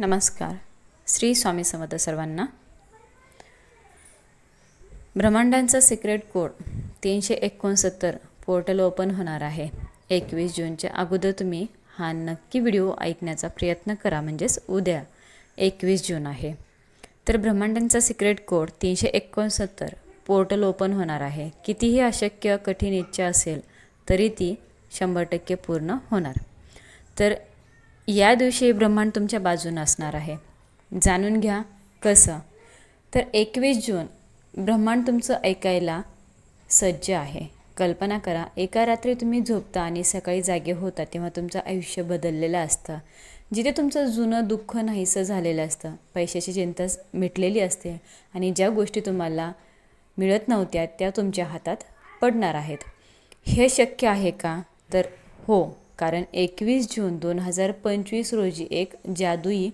नमस्कार. श्री स्वामी समर्थ सर्वांना. ब्रह्मांडांचा secret code तीनशे एकोणसत्तर पोर्टल ओपन होणार आहे. एकवीस जूनच्या अगोदर तुम्ही हा नक्की व्हिडिओ ऐकण्याचा प्रयत्न करा म्हणजेच उद्या एकवीस जून आहे. तर ब्रह्मांडांचा सिक्रेट कोड तीनशे एकोणसत्तर पोर्टल ओपन होणार आहे. कितीही अशक्य कठीण इच्छा असेल तरी ती शंभर टक्के पूर्ण होणार. तर या दिवशी ब्रह्मांड तुमच्या बाजूनं असणार आहे. जाणून घ्या कसं? तर एकवीस जून ब्रह्मांड तुमचं ऐकायला सज्ज आहे. कल्पना करा एका रात्री तुम्ही झोपता आणि सकाळी जागे होता तेव्हा तुमचं आयुष्य बदललेलं असतं. जिथे तुमचं जुनं दुःख नाहीसं झालेलं असतं पैशाची चिंता मिटलेली असते आणि ज्या गोष्टी तुम्हाला मिळत नव्हत्या त्या तुमच्या हातात पडणार आहेत. हे शक्य आहे का? तर हो. कारण एकवीस जून दोन हजार पंचवीस रोजी एक जादुई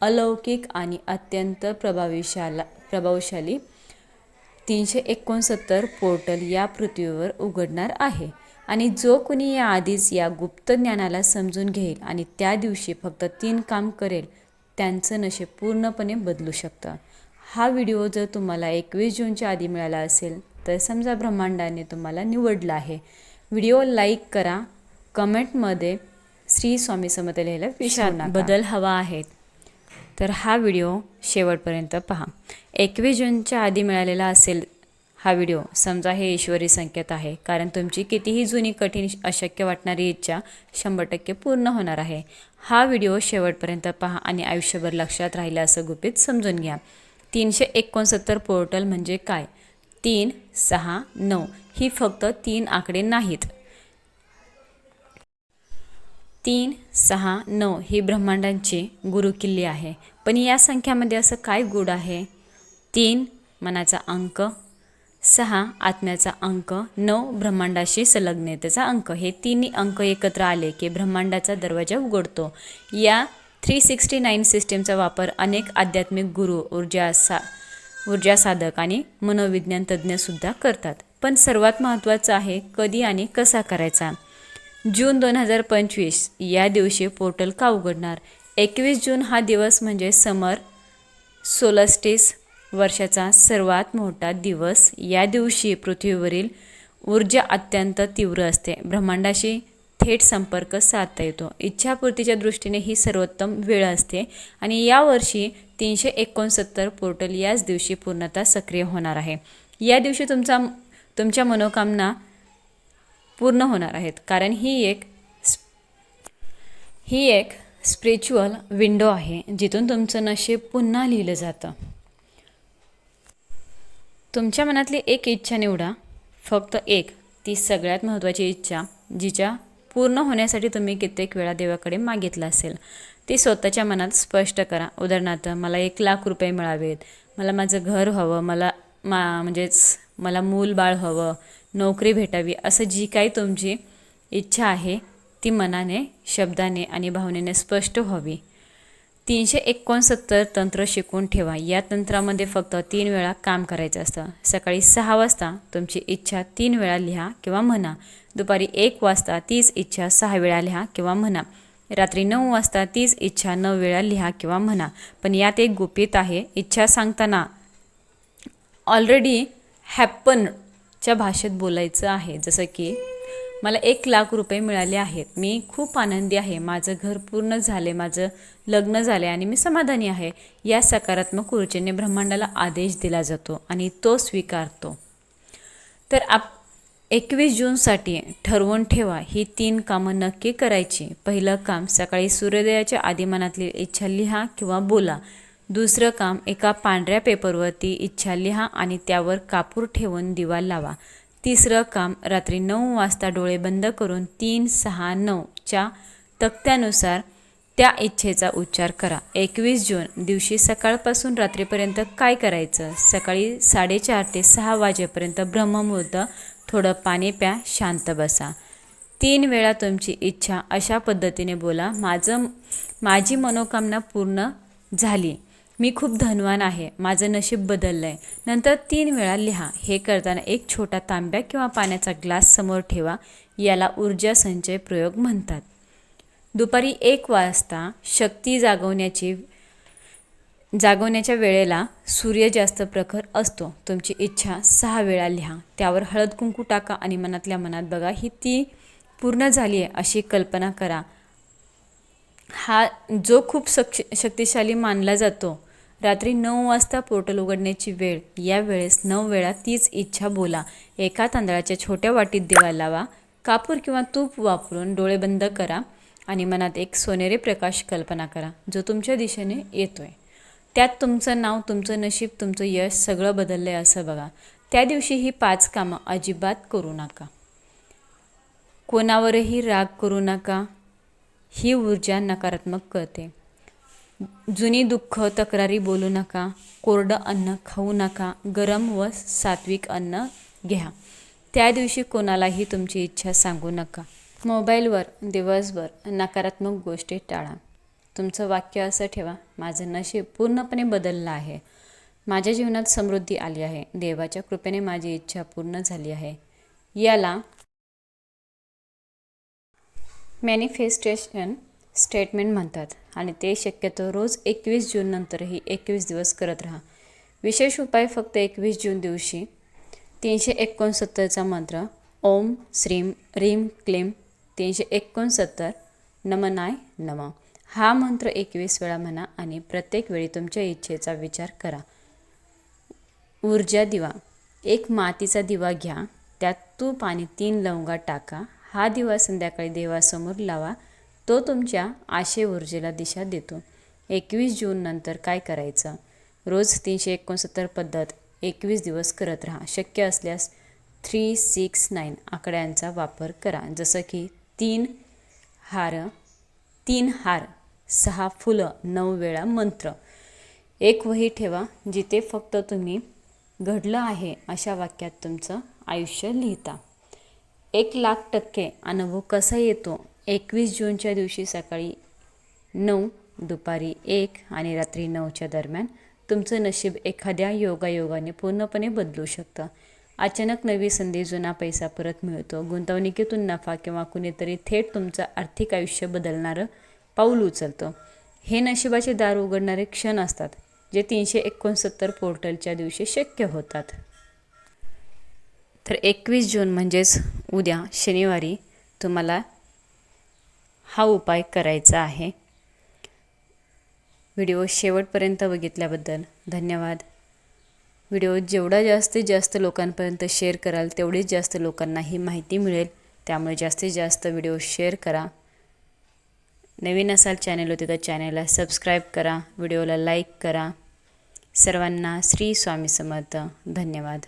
अलौकिक आणि अत्यंत प्रभावीशाला प्रभावशाली तीनशे एकोणसत्तर पोर्टल या पृथ्वीवर उघडणार आहे. आणि जो कोणी या आधीच या गुप्त ज्ञानाला समजून घेईल आणि त्या दिवशी फक्त तीन काम करेल त्यांचं नशे पूर्णपणे बदलू शकतं. हा व्हिडिओ जर तुम्हाला एकवीस जूनच्या आधी मिळाला असेल तर समजा ब्रह्मांडाने तुम्हाला निवडलं आहे. व्हिडिओ लाईक करा कमेंटमध्ये श्री स्वामी समर्थ लिहायला विचार नका. बदल हवा आहे तर हा व्हिडिओ शेवटपर्यंत पहा. एकवीस जूनच्या आधी मिळालेला असेल हा व्हिडिओ समजा हे ईश्वरी संकेत आहे. कारण तुमची कितीही जुनी कठीण अशक्य वाटणारी इच्छा शंभर टक्के पूर्ण होणार आहे. हा व्हिडिओ शेवटपर्यंत पहा आणि आयुष्यभर लक्षात राहिलं असं गुपित समजून घ्या. तीनशे एकोणसत्तर पोर्टल म्हणजे काय? तीन सहा नऊ ही फक्त तीन आकडे नाहीत. तीन सहा नऊ ही ब्रह्मांडांची गुरुकिल्ली आहे. पण या संख्यामध्ये असं काय गुड आहे? तीन मनाचा अंक. सहा आत्म्याचा अंक. नऊ ब्रह्मांडाशी संलग्नतेचा अंक. हे तिन्ही अंक एकत्र आले की ब्रह्मांडाचा दरवाजा उघडतो. या थ्री सिक्स्टी नाईन सिस्टीमचा वापर अनेक आध्यात्मिक गुरु ऊर्जा सा ऊर्जा साधक आणि मनोविज्ञान तज्ज्ञसुद्धा करतात. पण सर्वात महत्त्वाचं आहे कधी आणि कसा करायचा? जून दोन हजार पंचवीस या दिवशी पोर्टल का उघडणार? एकवीस जून हा दिवस म्हणजे समर सोलस्टिस वर्षाचा सर्वात मोठा दिवस. या दिवशी पृथ्वीवरील ऊर्जा अत्यंत तीव्र असते. ब्रह्मांडाशी थेट संपर्क साधता येतो. इच्छापूर्तीच्या दृष्टीने ही सर्वोत्तम वेळ असते आणि यावर्षी तीनशे एकोणसत्तर पोर्टल याच दिवशी पूर्णतः सक्रिय होणार आहे. या दिवशी तुमचा तुमच्या मनोकामना पूर्ण होणार आहेत. कारण ही एक ही एक स्पिरिच्युअल विंडो आहे जिथून तुमचं नशीब पुन्हा लिहिलं जातं. तुमच्या मनातली एक इच्छा निवडा. फक्त एक ती सगळ्यात महत्त्वाची इच्छा जिच्या पूर्ण होण्यासाठी तुम्ही कित्येक वेळा देवाकडे मागितलं असेल. ती स्वतःच्या मनात स्पष्ट करा. उदाहरणार्थ मला एक लाख रुपये मिळावेत. मला माझं घर हवं. मला मा म्हणजेच मला मूल बाळ हवं. नोकरी भेटावी असं जी काही तुमची इच्छा आहे ती मनाने शब्दाने आणि भावनेने स्पष्ट व्हावी. तीनशे एकोणसत्तर तंत्र शिकून ठेवा. या तंत्रामध्ये फक्त तीन वेळा काम करायचं असतं. सकाळी सहा वाजता तुमची इच्छा तीन वेळा लिहा किंवा म्हणा. दुपारी एक वाजता तीच इच्छा सहा वेळा लिहा किंवा म्हणा. रात्री नऊ वाजता तीच इच्छा नऊ वेळा लिहा किंवा म्हणा. पण यात एक गुपित आहे. इच्छा सांगताना ऑलरेडी हॅपन च्या भाषेत बोलायचं आहे. जसं की मला एक लाख रुपये मिळाले आहेत. मी खूप आनंदी आहे. माझं घर पूर्ण झाले. माझं लग्न झाले आणि मी समाधानी आहे. या सकारात्मक ऊर्जेने ब्रह्मांडाला आदेश दिला जातो आणि तो स्वीकारतो. तर आप एकवीस जूनसाठी ठरवून ठेवा ही तीन कामं नक्की करायची. पहिलं काम सकाळी सूर्योदयाच्या आधी मनातली इच्छा लिहा किंवा बोला. दुसरं काम एका पांढऱ्या पेपरवरती इच्छा लिहा आणि त्यावर कापूर ठेवून दिवा लावा. तिसरं काम रात्री नऊ वाजता डोळे बंद करून तीन सहा नऊच्या तक्त्यानुसार त्या इच्छेचा उच्चार करा. एकवीस जून दिवशी सकाळपासून रात्रीपर्यंत काय करायचं? सकाळी साडेचार ते सहा वाजेपर्यंत ब्रह्ममुहूर्त थोडं पाणी प्या शांत बसा. तीन वेळा तुमची इच्छा अशा पद्धतीने बोला. माझं माझी मनोकामना पूर्ण झाली. मी खूप धनवान आहे. माझं नशीब बदललं आहे नंतर तीन वेळा लिहा. हे करताना एक छोटा तांब्या किंवा पाण्याचा ग्लास समोर ठेवा. याला ऊर्जा संचय प्रयोग म्हणतात. दुपारी एक वाजता शक्ती जागवण्याची जागवण्याच्या वेळेला सूर्य जास्त प्रखर असतो. तुमची इच्छा सहा वेळा लिहा. त्यावर हळद कुंकू टाका आणि मनातल्या मनात बघा ही ती पूर्ण झाली आहे अशी कल्पना करा. हा जो खूप सक्ष शक्तिशाली मानला जातो रात्री नऊ वाजता पोर्टल उघडण्याची वेळ. या वेळेस नऊ वेळा तीच इच्छा बोला. एका तांदळाच्या छोट्या वाटीत दिवा लावा. कापूर किंवा तूप वापरून डोळे बंद करा आणि मनात एक सोनेरी प्रकाश कल्पना करा जो तुमच्या दिशेने येतो आहे त्यात तुमचं नाव तुमचं नशीब तुमचं यश सगळं बदललं आहे असं बघा. त्या दिवशी ही पाच कामं अजिबात करू नका. कोणावरही राग करू नका. ही ऊर्जा नकारात्मक करते. जुनी दुःख तक्रारी बोलू नका कोरडं अन्न खाऊ नका गरम व सात्विक अन्न घ्या. त्या दिवशी कोणालाही तुमची इच्छा सांगू नका. मोबाईलवर दिवसभर नकारात्मक गोष्टी टाळा. तुमचं वाक्य असं ठेवा माझं नशीब पूर्णपणे बदललं आहे. माझ्या जीवनात समृद्धी आली आहे. देवाच्या कृपेने माझी इच्छा पूर्ण झाली आहे. याला मॅनिफेस्टेशन स्टेटमेंट म्हणतात आणि ते शक्यतो रोज एकवीस जूननंतरही एकवीस दिवस करत राहा. विशेष उपाय फक्त एकवीस जून दिवशी. तीनशे एकोणसत्तरचा मंत्र ओम श्रीम रीम क्लीम तीनशे एकोणसत्तर नमनाय नम. हा मंत्र एकवीस वेळा म्हणा आणि प्रत्येक वेळी तुमच्या इच्छेचा विचार करा. ऊर्जा दिवा. एक मातीचा दिवा घ्या. त्यात तूप आणि तीन लवंगा टाका. हा दिवा संध्याकाळी देवासमोर लावा. तो तुमच्या आशे ऊर्जेला दिशा देतो. एकवीस जून नंतर काय करायचं? रोज तीनशे एकोणसत्तर पद्धत एकवीस दिवस करत राहा. शक्य असल्यास थ्री सिक्स नाईन आकड्यांचा वापर करा. जसं की तीन हार तीन हार सहा फुलं नऊ वेळा मंत्र. एक वही ठेवा जिथे फक्त तुम्ही घडलं आहे अशा वाक्यात तुमचं आयुष्य लिहिता. एक लाख टक्के अनुभव कसा येतो? एकवीस जूनच्या दिवशी सकाळी नऊ दुपारी एक आणि रात्री नऊच्या दरम्यान तुमचं नशीब एखाद्या योगायोगाने पूर्णपणे बदलू शकतं. अचानक नवी संधी जुना पैसा परत मिळतो. गुंतवणुकीतून नफा किंवा कुणीतरी थेट तुमचं आर्थिक आयुष्य बदलणारं पाऊल उचलतं. हे नशिबाचे दार उघडणारे क्षण असतात जे तीनशे एकोणसत्तर पोर्टलच्या दिवशी शक्य होतात. तर एकवीस जून म्हणजेच उद्या शनिवारी तुम्हाला हा उपाय करायचा आहे. व्हिडिओ शेवटपर्यंत बघितल्याबद्दल धन्यवाद. व्हिडिओ जेवढा जास्तीत जास्त लोकांपर्यंत शेअर कराल तेवढीच जास्त लोकांना ही माहिती मिळेल. त्यामुळे जास्तीत जास्त व्हिडिओ शेअर करा. नवीन असाल चॅनल होते तर चॅनलला सबस्क्राईब करा व्हिडिओला लाईक करा. सर्वांना श्री स्वामी समर्थ. धन्यवाद.